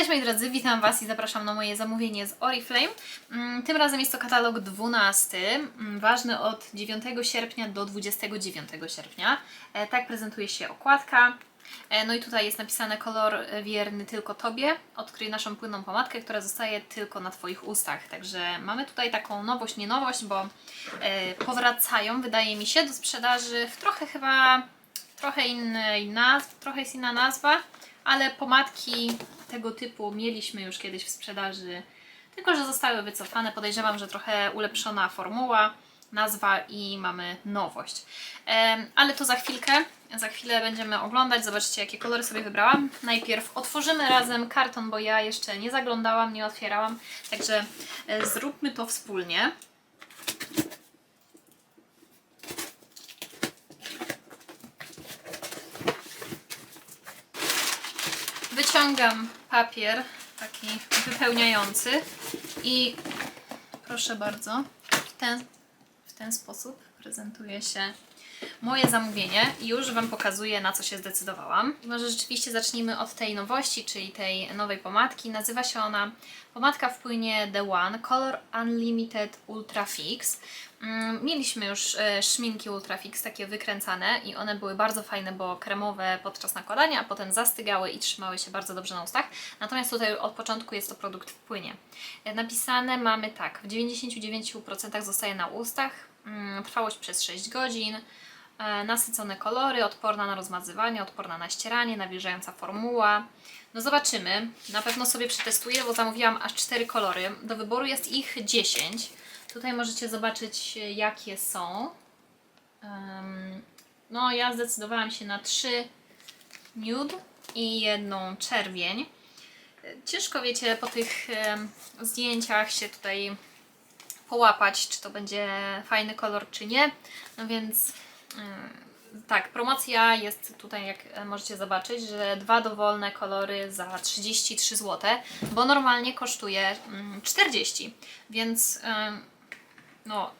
Cześć moi drodzy, witam Was i zapraszam na moje zamówienie z Oriflame. Mm, Tym razem jest to katalog 12, mm, ważny od 9 sierpnia do 29 sierpnia. E, Tak prezentuje się okładka. E, No i tutaj jest napisane kolor wierny tylko Tobie. Odkryj naszą płynną pomadkę, która zostaje tylko na Twoich ustach. Także mamy tutaj taką nowość, nie nowość, bo e, powracają, wydaje mi się, do sprzedaży w trochę chyba trochę innej nazw, trochę jest inna nazwa, ale pomadki tego typu mieliśmy już kiedyś w sprzedaży, tylko że zostały wycofane. Podejrzewam, że trochę ulepszona formuła, nazwa i mamy nowość. Ale to za chwilkę. Za chwilę będziemy oglądać. Zobaczcie, jakie kolory sobie wybrałam. Najpierw otworzymy razem karton, bo ja jeszcze nie zaglądałam, nie otwierałam. Także e, zróbmy to wspólnie. Wyciągam papier taki wypełniający i proszę bardzo, w ten, w ten sposób prezentuje się moje zamówienie i już Wam pokazuję na co się zdecydowałam. Może rzeczywiście zacznijmy od tej nowości, czyli tej nowej pomadki. Nazywa się ona pomadka w płynie The One Color Unlimited Ultra Fix. Mm, Mieliśmy już e, szminki Ultra Fix takie wykręcane i one były bardzo fajne, bo kremowe podczas nakładania, a potem zastygały i trzymały się bardzo dobrze na ustach. Natomiast tutaj od początku jest to produkt w płynie. E, Napisane mamy tak, w 99% zostaje na ustach, mm, trwałość przez 6 godzin, nasycone kolory, odporna na rozmazywanie, odporna na ścieranie, nawilżająca formuła. No zobaczymy, na pewno sobie przetestuję, bo zamówiłam aż 4 kolory. Do wyboru jest ich 10. Tutaj możecie zobaczyć, e, jakie są. No, ja zdecydowałam się na 3 nude i jedną czerwień. E, Ciężko, wiecie, po tych zdjęciach się tutaj połapać, czy to będzie fajny kolor, czy nie. No więc tak, promocja jest tutaj, jak możecie zobaczyć, że dwa dowolne kolory za 33 zł, bo normalnie kosztuje mm, 40, więc ym, no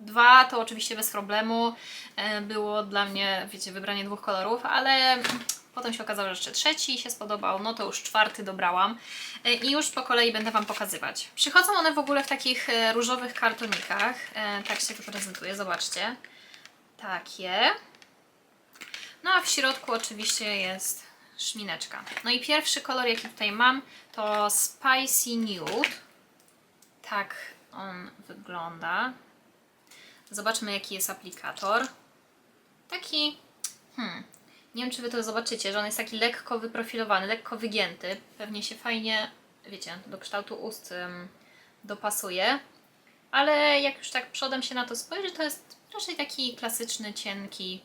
dwa to oczywiście bez problemu. E, Było dla mnie, wiecie, wybranie dwóch kolorów, ale potem się okazało, że jeszcze trzeci się spodobał, no to już czwarty dobrałam E, i już po kolei będę Wam pokazywać. Przychodzą one w ogóle w takich e, różowych kartonikach, tak się to prezentuje, zobaczcie. Takie. No a w środku oczywiście jest szmineczka. No i pierwszy kolor, jaki tutaj mam, to Spicy Nude. Tak on wygląda. Zobaczmy, jaki jest aplikator. Taki, hmm, nie wiem, czy Wy to zobaczycie, że on jest taki lekko wyprofilowany, lekko wygięty. Pewnie się fajnie, wiecie, do kształtu ust dopasuje. Ale jak już tak przodem się na to spojrzy, to jest raczej taki klasyczny, cienki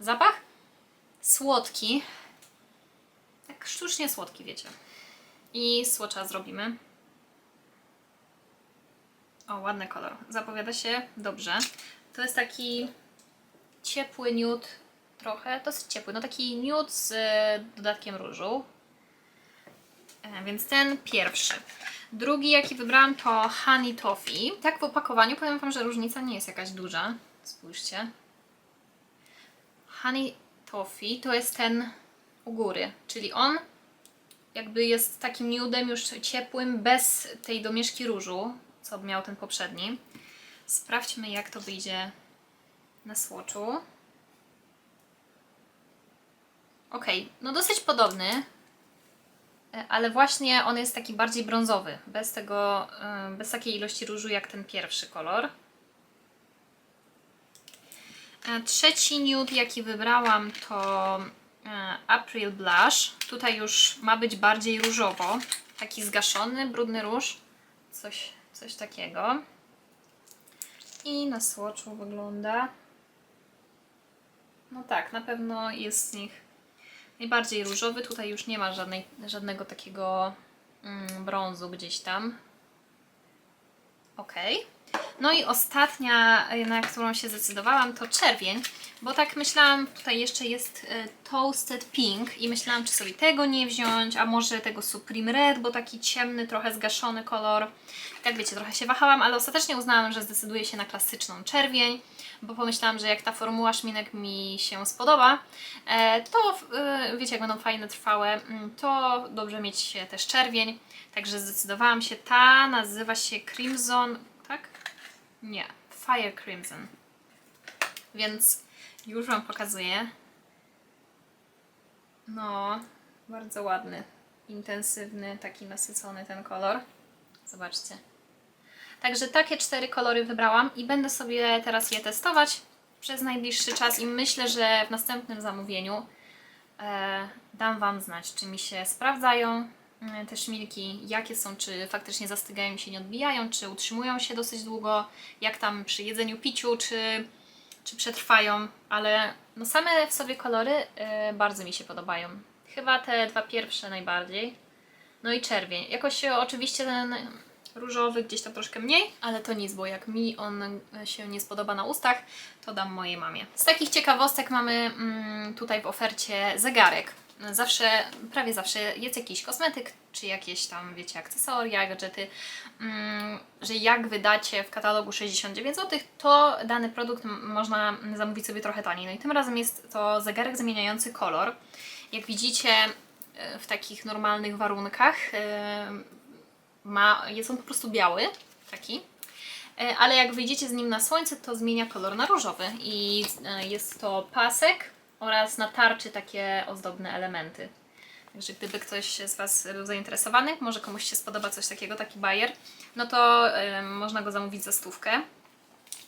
zapach. Słodki. Tak sztucznie słodki, wiecie. I słocza zrobimy. O, ładny kolor. Zapowiada się dobrze. To jest taki ciepły nude trochę, dosyć ciepły, no taki nude z dodatkiem różu. E, Więc ten pierwszy. Drugi, jaki wybrałam, to Honey Toffee. Tak w opakowaniu powiem Wam, że różnica nie jest jakaś duża. Spójrzcie. Honey Toffee to jest ten u góry, czyli on jakby jest takim nudem już ciepłym, bez tej domieszki różu, co miał ten poprzedni. Sprawdźmy, jak to wyjdzie na słoczu. Ok, no dosyć podobny, ale właśnie on jest taki bardziej brązowy, bez tego, e, bez takiej ilości różu jak ten pierwszy kolor. E, Trzeci nude, jaki wybrałam, to e, April Blush. Tutaj już ma być bardziej różowo. Taki zgaszony, brudny róż. Coś, coś takiego. I na słoczu wygląda. No tak, na pewno jest z nich najbardziej różowy. Tutaj już nie ma żadnej, żadnego takiego mm, brązu gdzieś tam. Ok. No i ostatnia, na którą się zdecydowałam, to czerwień, bo tak myślałam, tutaj jeszcze jest y, Toasted Pink i myślałam, czy sobie tego nie wziąć, a może tego Supreme Red, bo taki ciemny, trochę zgaszony kolor. Jak wiecie, trochę się wahałam, ale ostatecznie uznałam, że zdecyduję się na klasyczną czerwień, bo pomyślałam, że jak ta formuła szminek mi się spodoba, e, to e, wiecie, jak będą fajne, trwałe, mm, to dobrze mieć też czerwień. Także zdecydowałam się. Ta nazywa się Crimson, tak? Nie, Fire Crimson. Więc już Wam pokazuję. No, bardzo ładny, intensywny, taki nasycony ten kolor. Zobaczcie. Także takie cztery kolory wybrałam i będę sobie teraz je testować przez najbliższy czas i myślę, że w następnym zamówieniu e, dam Wam znać, czy mi się sprawdzają e, te szmilki, jakie są, czy faktycznie zastygają się, nie odbijają, czy utrzymują się dosyć długo, jak tam przy jedzeniu, piciu, czy, czy przetrwają, ale no same w sobie kolory e, bardzo mi się podobają. Chyba te dwa pierwsze najbardziej. No i czerwień. Jakoś oczywiście ten różowy gdzieś tam troszkę mniej, ale to nic, bo jak mi on e, się nie spodoba na ustach, to dam mojej mamie. Z takich ciekawostek mamy mm, tutaj w ofercie zegarek. Zawsze, prawie zawsze jest jakiś kosmetyk, czy jakieś tam, wiecie, akcesoria, gadżety, mm, że jak wydacie w katalogu 69 zł, to dany produkt można zamówić sobie trochę taniej. No i tym razem jest to zegarek zmieniający kolor. Jak widzicie, e, w takich normalnych warunkach e, ma, jest on po prostu biały, taki. E, Ale jak wyjdziecie z nim na słońce, to zmienia kolor na różowy i e, jest to pasek oraz na tarczy takie ozdobne elementy. Także gdyby ktoś z Was był zainteresowany, może komuś się spodoba coś takiego, taki bajer, no to można go zamówić za stówkę.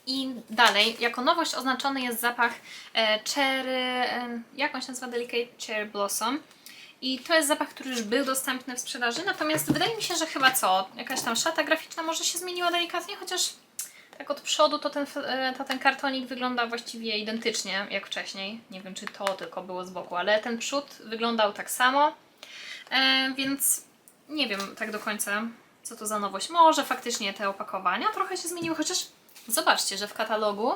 I dalej, jako nowość oznaczony jest zapach e, cherry, jak on się nazywa? Delicate Cherry Blossom. I to jest zapach, który już był dostępny w sprzedaży, natomiast wydaje mi się, że chyba co, jakaś tam szata graficzna może się zmieniła delikatnie, chociaż tak od przodu to ten, e, to ten kartonik wygląda właściwie identycznie jak wcześniej. Nie wiem, czy to tylko było z boku, ale ten przód wyglądał tak samo, e, więc nie wiem tak do końca, co to za nowość. Może faktycznie te opakowania trochę się zmieniły, chociaż zobaczcie, że w katalogu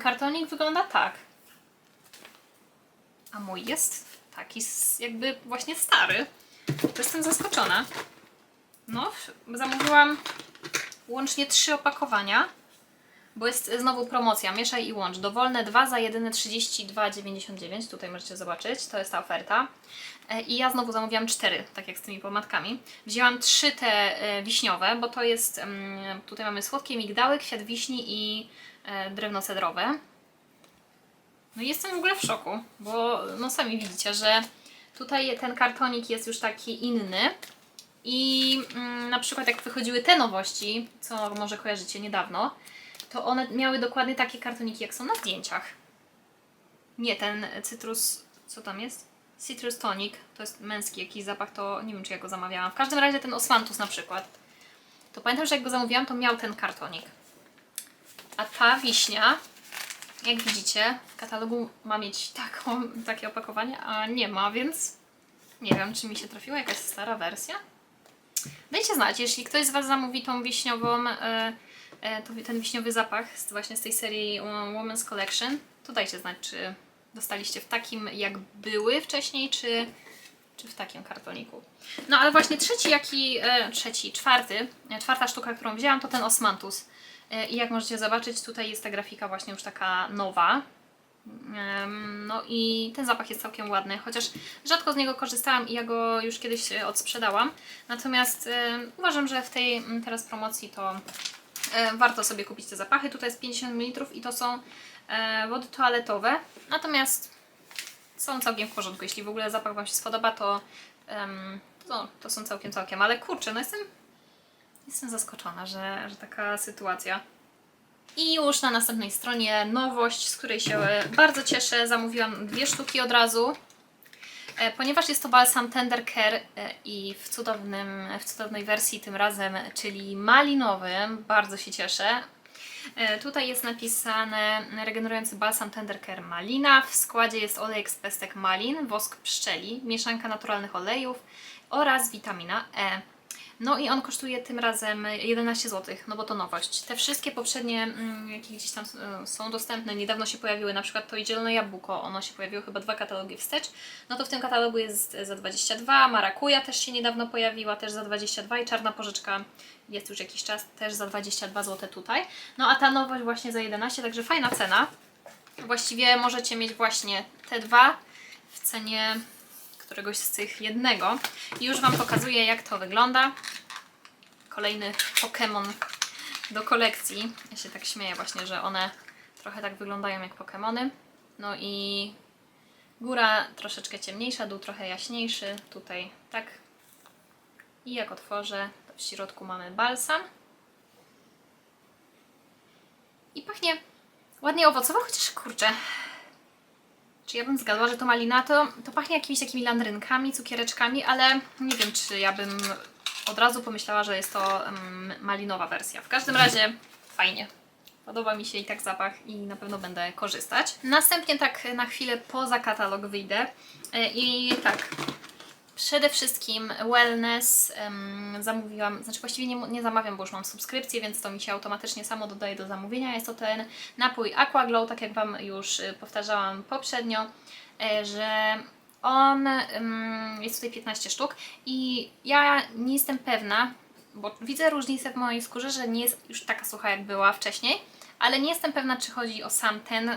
kartonik wygląda tak. A mój jest taki jakby właśnie stary. Jestem zaskoczona. No, zamówiłam łącznie trzy opakowania, bo jest znowu promocja. Mieszaj i łącz. Dowolne 2 za jedyne 32,99. Tutaj możecie zobaczyć, to jest ta oferta. E, I ja znowu zamówiłam cztery, tak jak z tymi pomadkami. Wzięłam trzy te e, wiśniowe, bo to jest, mm, tutaj mamy słodkie migdały, kwiat wiśni i e, drewno cedrowe. No jestem w ogóle w szoku, bo no sami widzicie, że tutaj ten kartonik jest już taki inny. I mm, na przykład jak wychodziły te nowości, co może kojarzycie niedawno, to one miały dokładnie takie kartoniki, jak są na zdjęciach. Nie, ten cytrus, co tam jest? Citrus Tonic, to jest męski jakiś zapach, to nie wiem czy ja go zamawiałam. W każdym razie ten Osmanthus na przykład. To pamiętam, że jak go zamówiłam, to miał ten kartonik. A ta wiśnia, jak widzicie, w katalogu ma mieć taką, takie opakowanie, a nie ma, więc nie wiem, czy mi się trafiła jakaś stara wersja. Dajcie znać, jeśli ktoś z Was zamówi tą wiśniową, e, e, ten wiśniowy zapach właśnie z tej serii Women's Collection, to dajcie znać, czy dostaliście w takim, jak były wcześniej, czy, czy w takim kartoniku. No ale właśnie trzeci, jaki, e, trzeci, czwarty, czwarta sztuka, którą wzięłam, to ten Osmanthus. E, I jak możecie zobaczyć, tutaj jest ta grafika właśnie już taka nowa. No i ten zapach jest całkiem ładny, chociaż rzadko z niego korzystałam i ja go już kiedyś e, odsprzedałam. Natomiast e, uważam, że w tej mm, teraz promocji to warto sobie kupić te zapachy. Tutaj jest 50 ml i to są wody toaletowe. Natomiast są całkiem w porządku. Jeśli w ogóle zapach Wam się spodoba, to, to, to są całkiem, całkiem. Ale kurczę, no jestem, jestem zaskoczona, że, że taka sytuacja. I już na następnej stronie nowość, z której się bardzo cieszę. Zamówiłam dwie sztuki od razu. E, Ponieważ jest to balsam Tender Care e, i w, cudownym, w cudownej wersji tym razem, czyli malinowym, bardzo się cieszę. E, Tutaj jest napisane regenerujący balsam Tender Care Malina. W składzie jest olejek z pestek malin, wosk pszczeli, mieszanka naturalnych olejów oraz witamina E. No i on kosztuje tym razem 11 zł, no bo to nowość. Te wszystkie poprzednie, mm, jakie gdzieś tam y, są dostępne, niedawno się pojawiły, na przykład to i Zielone Jabłko, ono się pojawiło chyba dwa katalogi wstecz, no to w tym katalogu jest za 22, Marakuja też się niedawno pojawiła, też za 22 i Czarna Porzeczka jest już jakiś czas, też za 22 zł tutaj. No a ta nowość właśnie za 11, także fajna cena. Właściwie możecie mieć właśnie te dwa w cenie któregoś z tych jednego. I już Wam pokazuję, jak to wygląda. Kolejny Pokémon do kolekcji. Ja się tak śmieję właśnie, że one trochę tak wyglądają jak Pokémony. No i góra troszeczkę ciemniejsza, dół trochę jaśniejszy. Tutaj tak. I jak otworzę, to w środku mamy balsam. I pachnie ładnie owocowo, chociaż kurczę, czy ja bym zgadła, że to malina, to, to pachnie jakimiś takimi landrynkami, cukiereczkami, ale nie wiem, czy ja bym od razu pomyślała, że jest to mm, malinowa wersja. W każdym razie fajnie. Podoba mi się i tak zapach i na pewno będę korzystać. Następnie tak na chwilę poza katalog wyjdę E, i tak, Przede wszystkim wellness em, zamówiłam, znaczy właściwie nie, nie zamawiam, bo już mam subskrypcję, więc to mi się automatycznie samo dodaje do zamówienia. Jest to ten napój Aquaglow, tak jak Wam już y, powtarzałam poprzednio, e, że on em, jest tutaj 15 sztuk i ja nie jestem pewna, bo widzę różnicę w mojej skórze, że nie jest już taka sucha jak była wcześniej, ale nie jestem pewna, czy chodzi o sam ten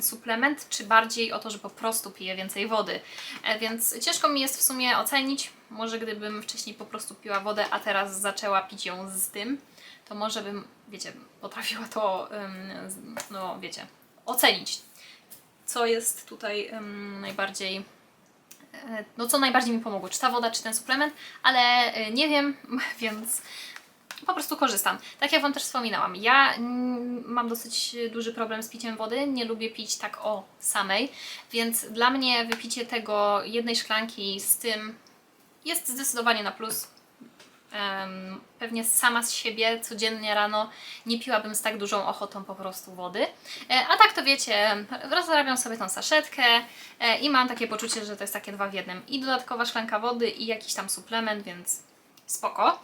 suplement, czy bardziej o to, że po prostu piję więcej wody. E, więc ciężko mi jest w sumie ocenić. Może gdybym wcześniej po prostu piła wodę, a teraz zaczęła pić ją z tym, to może bym, wiecie, potrafiła to, no wiecie, ocenić. Co jest tutaj najbardziej e, no co najbardziej mi pomogło, czy ta woda, czy ten suplement, ale e, nie wiem, więc po prostu korzystam. Tak jak Wam też wspominałam, ja mm, mam dosyć duży problem z piciem wody, nie lubię pić tak o samej, więc dla mnie wypicie tego jednej szklanki z tym jest zdecydowanie na plus. Pewnie sama z siebie codziennie rano nie piłabym z tak dużą ochotą po prostu wody. E, a tak to wiecie, rozrabiam sobie tą saszetkę e, i mam takie poczucie, że to jest takie dwa w jednym. I dodatkowa szklanka wody i jakiś tam suplement, więc spoko.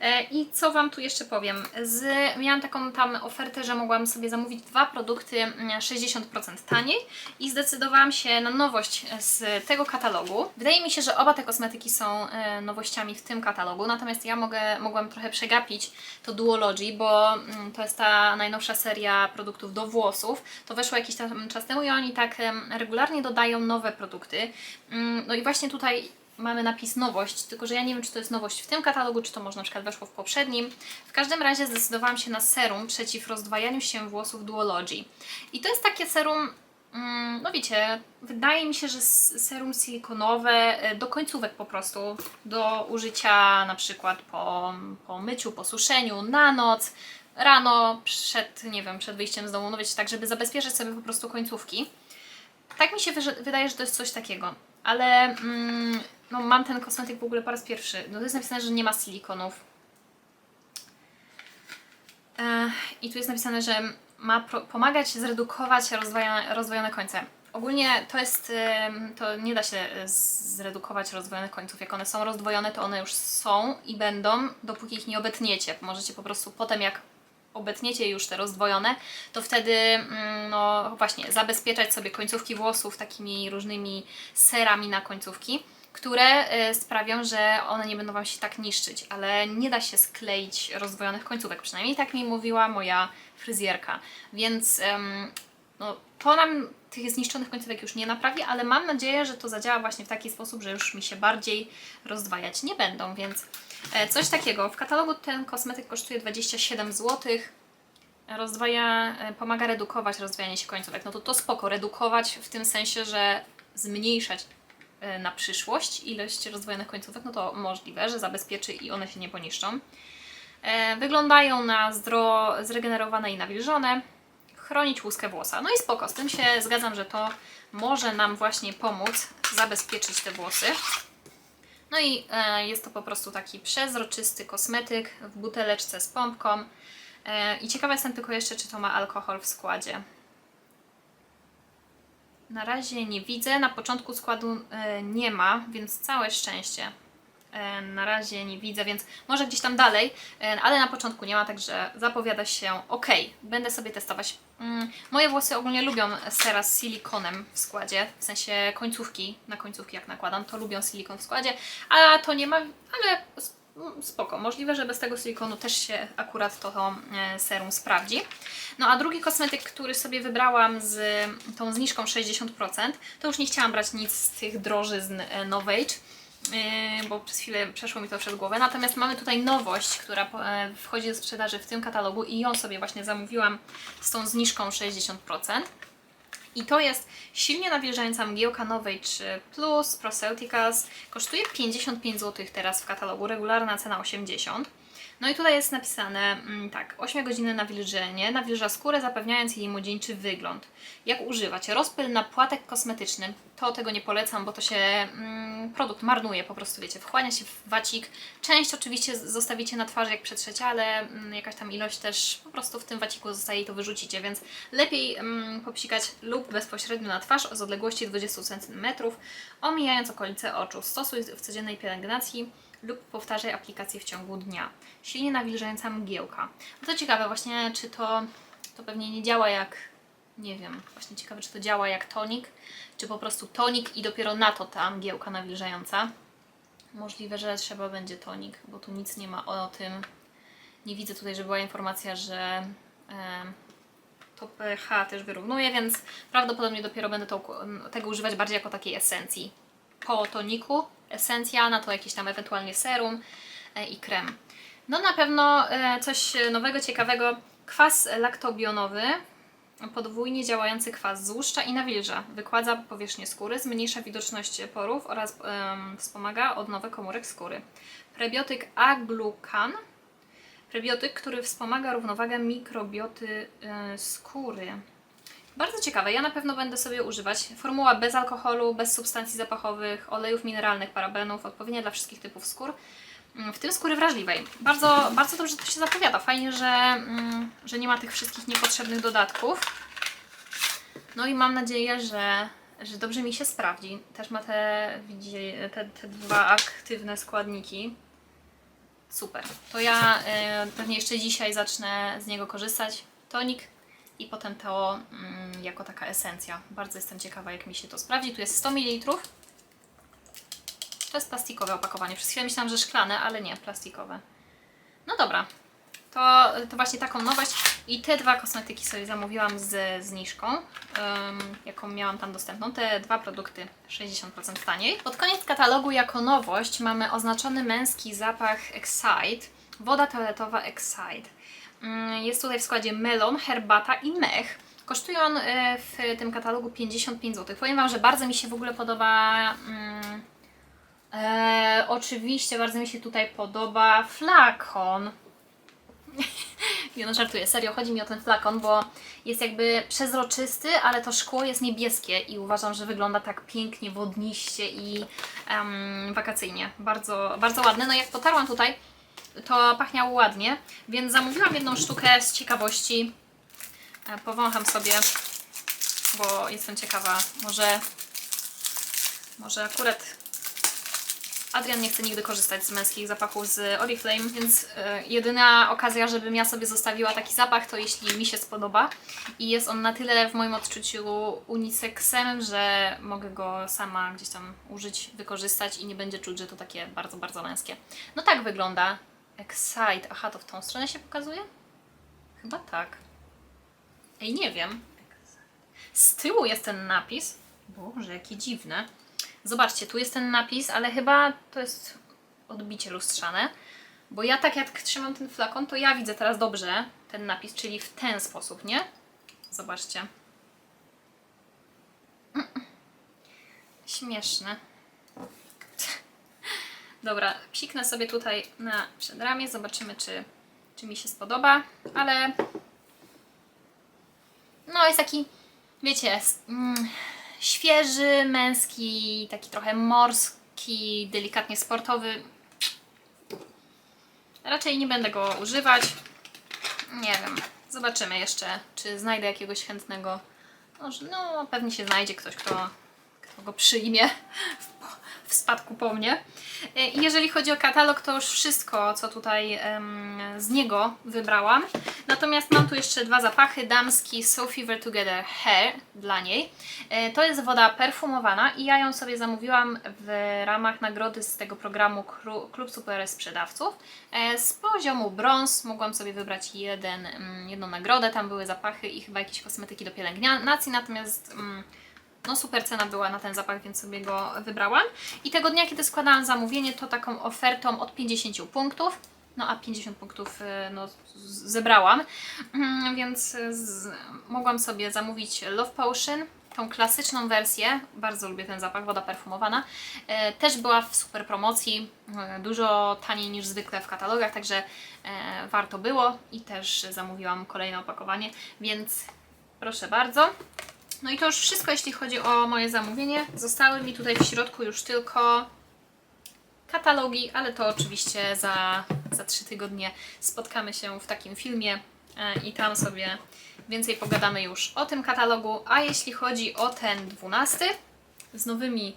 E, I co Wam tu jeszcze powiem? Z, miałam taką tam ofertę, że mogłam sobie zamówić dwa produkty mm, 60% taniej i zdecydowałam się na nowość z tego katalogu. Wydaje mi się, że oba te kosmetyki są e, nowościami w tym katalogu, natomiast ja mogę, mogłam trochę przegapić to Duology, bo mm, to jest ta najnowsza seria produktów do włosów. To weszło jakiś tam czas temu i oni tak regularnie dodają nowe produkty. Mm, No i właśnie tutaj mamy napis nowość, tylko że ja nie wiem, czy to jest nowość w tym katalogu, czy to może na przykład weszło w poprzednim. W każdym razie zdecydowałam się na serum przeciw rozdwajaniu się włosów Duology. I to jest takie serum, mm, no wiecie, wydaje mi się, że serum silikonowe e, do końcówek po prostu, do użycia na przykład po, po myciu, po suszeniu, na noc, rano, przed, nie wiem, przed wyjściem z domu, no wiecie, tak, żeby zabezpieczyć sobie po prostu końcówki. Tak mi się wydaje, że to jest coś takiego. Ale mm, no, mam ten kosmetyk w ogóle po raz pierwszy. No to jest napisane, że nie ma silikonów. E, I tu jest napisane, że ma pomagać zredukować rozwojone, rozwojone końce. Ogólnie to jest, to nie da się e, zredukować rozwojonych końców. Jak one są rozdwojone, to one już są i będą, dopóki ich nie obetniecie. Możecie po prostu potem, jak obetniecie już te rozdwojone, to wtedy mm, no właśnie zabezpieczać sobie końcówki włosów takimi różnymi serami na końcówki, które y, sprawią, że one nie będą Wam się tak niszczyć, ale nie da się skleić rozdwojonych końcówek, przynajmniej tak mi mówiła moja fryzjerka, więc em, no, to nam tych zniszczonych końcówek już nie naprawi, ale mam nadzieję, że to zadziała właśnie w taki sposób, że już mi się bardziej rozdwajać nie będą, więc e, coś takiego. W katalogu ten kosmetyk kosztuje 27 zł. Rozdwaja, e, pomaga redukować rozdwajanie się końcówek. No to to spoko, redukować w tym sensie, że zmniejszać e, na przyszłość ilość rozdwojonych końcówek, no to możliwe, że zabezpieczy i one się nie poniszczą. Wyglądają na zdro, zregenerowane i nawilżone chronić łuskę włosa. No i spoko, z tym się zgadzam, że to może nam właśnie pomóc zabezpieczyć te włosy. No i e, jest to po prostu taki przezroczysty kosmetyk w buteleczce z pompką. E, I ciekawa jestem tylko jeszcze, czy to ma alkohol w składzie. Na razie nie widzę, na początku składu e, nie ma, więc całe szczęście. E, na razie nie widzę, więc może gdzieś tam dalej, e, ale na początku nie ma, także zapowiada się ok. Będę sobie testować. Mm, Moje włosy ogólnie lubią sera z silikonem w składzie, w sensie końcówki, na końcówki jak nakładam, to lubią silikon w składzie, a to nie ma, ale mm, spoko. Możliwe, że bez tego silikonu też się akurat to e, serum sprawdzi. No a drugi kosmetyk, który sobie wybrałam z tą zniżką 60%, to już nie chciałam brać nic z tych drożyzn Novage, bo przez chwilę przeszło mi to przez głowę. Natomiast mamy tutaj nowość, która e, wchodzi do sprzedaży w tym katalogu i ją sobie właśnie zamówiłam z tą zniżką 60%. I to jest silnie nawilżająca mgiełka Novage Plus Proceuticals. Kosztuje 55 zł teraz w katalogu, regularna cena 80 no i tutaj jest napisane mm, tak, 8 godziny nawilżenie, nawilża skórę zapewniając jej młodzieńczy wygląd. Jak używać? Rozpyl na płatek kosmetyczny, to tego nie polecam, bo to się mm, produkt marnuje po prostu, wiecie, wchłania się w wacik. Część oczywiście zostawicie na twarzy jak przetrzecie, ale mm, jakaś tam ilość też po prostu w tym waciku zostaje i to wyrzucicie, więc lepiej mm, popsikać lub bezpośrednio na twarz z odległości 20 cm, omijając okolice oczu. Stosuj w codziennej pielęgnacji lub powtarzaj aplikację w ciągu dnia. Silnie nawilżająca mgiełka. No to ciekawe właśnie, czy to, to pewnie nie działa jak, nie wiem, właśnie ciekawe, czy to działa jak tonik, czy po prostu tonik i dopiero na to ta mgiełka nawilżająca. Możliwe, że trzeba będzie tonik, bo tu nic nie ma o tym. Nie widzę tutaj, że była informacja, że em, to pH też wyrównuje, więc prawdopodobnie dopiero będę to, tego używać bardziej jako takiej esencji. Po toniku esencja, na to jakieś tam ewentualnie serum e, i krem. No na pewno e, coś nowego, ciekawego. Kwas laktobionowy, podwójnie działający kwas złuszcza i nawilża. Wykładza powierzchnię skóry, zmniejsza widoczność porów oraz wspomaga odnowę komórek skóry. Prebiotyk aglucan. Prebiotyk, który wspomaga równowagę mikrobioty e, skóry. Bardzo ciekawe, ja na pewno będę sobie używać. Formuła bez alkoholu, bez substancji zapachowych, olejów mineralnych, parabenów, odpowiednia dla wszystkich typów skór, Mm, w tym skóry wrażliwej. Bardzo, bardzo dobrze to się zapowiada. Fajnie, że, mm, że nie ma tych wszystkich niepotrzebnych dodatków. No i mam nadzieję, że, że dobrze mi się sprawdzi. Też ma te, te, te dwa aktywne składniki. Super. To ja e, pewnie jeszcze dzisiaj zacznę z niego korzystać. Tonik i potem to mm, jako taka esencja. Bardzo jestem ciekawa, jak mi się to sprawdzi. Tu jest 100 ml. To jest plastikowe opakowanie. Przez chwilę myślałam, że szklane, ale nie, plastikowe. No dobra. To, to właśnie taką nowość. I te dwa kosmetyki sobie zamówiłam z zniżką, ym, jaką miałam tam dostępną. Te dwa produkty 60% taniej. Pod koniec katalogu jako nowość mamy oznaczony męski zapach Excite. Woda toaletowa Excite. Ym, Jest tutaj w składzie melon, herbata i mech. Kosztuje on y, w tym katalogu 55 zł. Powiem Wam, że bardzo mi się w ogóle podoba. ym, e, oczywiście bardzo mi się tutaj podoba flakon. Nie no, żartuję, serio, chodzi mi o ten flakon, bo jest jakby przezroczysty, ale to szkło jest niebieskie i uważam, że wygląda tak pięknie, wodniście i em, wakacyjnie. Bardzo, bardzo ładne. No jak potarłam tutaj, to pachniało ładnie, więc zamówiłam jedną sztukę z ciekawości. E, powącham sobie, bo jestem ciekawa, może, może akurat Adrian nie chce nigdy korzystać z męskich zapachów z Oriflame, więc e, jedyna okazja, żebym ja sobie zostawiła taki zapach, to jeśli mi się spodoba. I jest on na tyle w moim odczuciu uniseksem, że mogę go sama gdzieś tam użyć, wykorzystać i nie będzie czuć, że to takie bardzo, bardzo męskie. No tak wygląda Excite. Aha, to w tą stronę się pokazuje? Chyba tak. Ej, nie wiem. Z tyłu jest ten napis. Boże, jakie dziwne. Zobaczcie, tu jest ten napis, ale chyba to jest odbicie lustrzane. Bo ja tak jak trzymam ten flakon, to ja widzę teraz dobrze ten napis, czyli w ten sposób, nie? Zobaczcie. Śmieszne. Dobra, psiknę sobie tutaj na przedramię, zobaczymy czy, czy mi się spodoba, ale no jest taki, wiecie, mm, świeży, męski, taki trochę morski, delikatnie sportowy. Raczej nie będę go używać. Nie wiem, zobaczymy jeszcze, czy znajdę jakiegoś chętnego. No, pewnie się znajdzie ktoś, kto, kto go przyjmie w, w spadku po mnie. E, jeżeli chodzi o katalog, to już wszystko, co tutaj z niego wybrałam. Natomiast mam tu jeszcze dwa zapachy. Damski So Fever Together Hair dla niej. E, To jest woda perfumowana i ja ją sobie zamówiłam w ramach nagrody z tego programu Klub Super Sprzedawców. E, Z poziomu brąz mogłam sobie wybrać jeden, mm, jedną nagrodę. Tam były zapachy i chyba jakieś kosmetyki do pielęgnacji, natomiast mm, no super cena była na ten zapach, więc sobie go wybrałam. I tego dnia, kiedy składałam zamówienie, to taką ofertą od 50 punktów. No a 50 punktów y, no, zebrałam, Mm, więc z, mogłam sobie zamówić Love Potion, tą klasyczną wersję. Bardzo lubię ten zapach, woda perfumowana. E, też była w super promocji, dużo taniej niż zwykle w katalogach, także warto było i też zamówiłam kolejne opakowanie, więc proszę bardzo. No i to już wszystko, jeśli chodzi o moje zamówienie. Zostały mi tutaj w środku już tylko katalogi, ale to oczywiście za, za 3 tygodnie spotkamy się w takim filmie e, i tam sobie więcej pogadamy już o tym katalogu. A jeśli chodzi o ten 12 z nowymi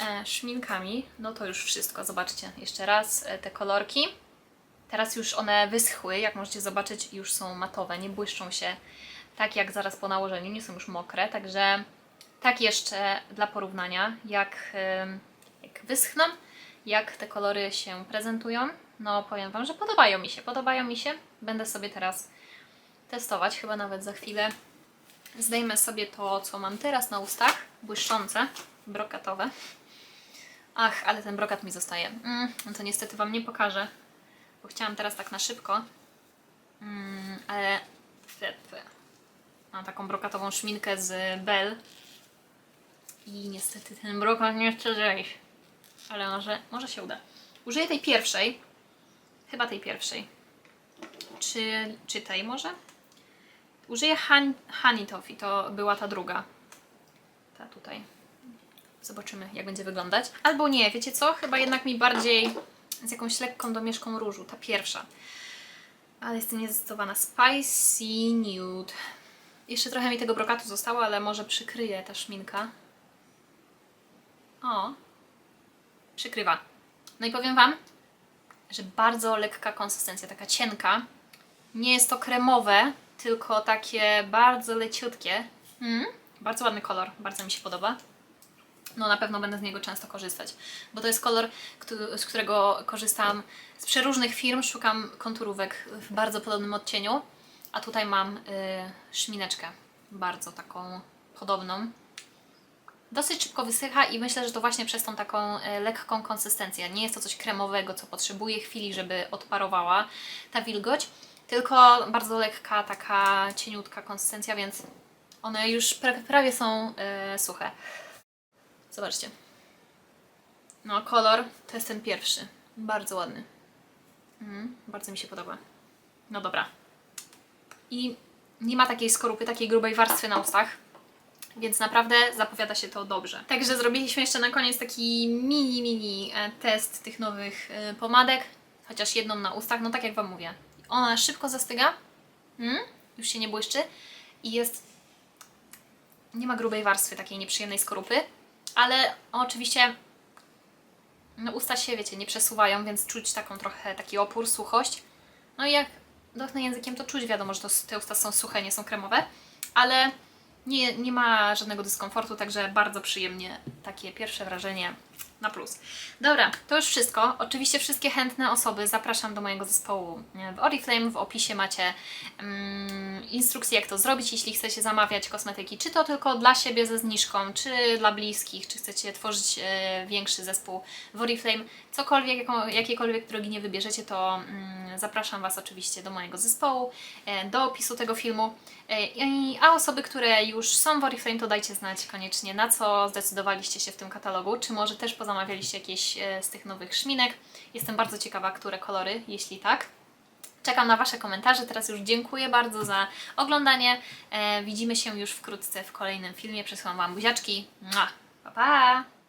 e, szminkami, no to już wszystko. Zobaczcie jeszcze raz e, te kolorki. Teraz już one wyschły, jak możecie zobaczyć, już są matowe, nie błyszczą się tak jak zaraz po nałożeniu, nie są już mokre, także tak jeszcze dla porównania, jak, jak wyschną, jak te kolory się prezentują. No powiem Wam, że podobają mi się, podobają mi się. Będę sobie teraz testować, chyba nawet za chwilę zdejmę sobie to, co mam teraz na ustach, błyszczące, brokatowe. Ach, ale ten brokat mi zostaje. Mm, no to niestety Wam nie pokażę, bo chciałam teraz tak na szybko. Mm, ale. Mam taką brokatową szminkę z Bell. I niestety ten brokat nie chce zejść. Ale może, może się uda. Użyję tej pierwszej. Chyba tej pierwszej. Czy, czy tej może? Użyję Han, Honey Toffee. To była ta druga. Ta tutaj. Zobaczymy, jak będzie wyglądać. Albo nie, wiecie co? Chyba jednak mi bardziej z jakąś lekką domieszką różu. Ta pierwsza. Ale jestem niezdecydowana. Spicy Nude. Jeszcze trochę mi tego brokatu zostało, ale może przykryje ta szminka. O. Przykrywa. No i powiem Wam, że bardzo lekka konsystencja, taka cienka. Nie jest to kremowe, tylko takie bardzo leciutkie. Mm, bardzo ładny kolor, bardzo mi się podoba. No na pewno będę z niego często korzystać, bo to jest kolor, z którego korzystam z przeróżnych firm. Szukam konturówek w bardzo podobnym odcieniu, a tutaj mam y, szmineczkę bardzo taką podobną. Dosyć szybko wysycha i myślę, że to właśnie przez tą taką y, lekką konsystencję. Nie jest to coś kremowego, co potrzebuje chwili, żeby odparowała ta wilgoć, tylko bardzo lekka, taka cieniutka konsystencja, więc one już pra- prawie są y, suche. Zobaczcie. No, kolor to jest ten pierwszy. Bardzo ładny. Mhm, bardzo mi się podoba. No dobra. I nie ma takiej skorupy, takiej grubej warstwy na ustach. Więc naprawdę zapowiada się to dobrze. Także zrobiliśmy jeszcze na koniec taki mini, mini e, test tych nowych e, pomadek. Chociaż jedną na ustach, no tak jak Wam mówię. Ona szybko zastyga. Mm, już się nie błyszczy. I jest nie ma grubej warstwy takiej nieprzyjemnej skorupy, ale oczywiście no, usta się, wiecie, nie przesuwają, więc czuć taką trochę taki opór, suchość. No i jak dochnę językiem, to czuć, wiadomo, że to, te usta są suche, nie są kremowe, ale nie, nie ma żadnego dyskomfortu, także bardzo przyjemnie takie pierwsze wrażenie na plus. Dobra, to już wszystko. Oczywiście wszystkie chętne osoby zapraszam do mojego zespołu w Oriflame. W opisie macie mm, instrukcję, jak to zrobić, jeśli chcecie zamawiać kosmetyki, czy to tylko dla siebie ze zniżką, czy dla bliskich, czy chcecie tworzyć e, większy zespół w Oriflame. Cokolwiek, jaką, jakiekolwiek drogi nie wybierzecie, to mm, zapraszam Was oczywiście do mojego zespołu, e, do opisu tego filmu. E, a osoby, które już są w Oriflame, to dajcie znać koniecznie, na co zdecydowaliście się w tym katalogu, czy może też pozamawialiście jakieś e, z tych nowych szminek. Jestem bardzo ciekawa, które kolory, jeśli tak. Czekam na Wasze komentarze. Teraz już dziękuję bardzo za oglądanie. E, widzimy się już wkrótce w kolejnym filmie. Przesyłam Wam buziaczki. Pa, pa!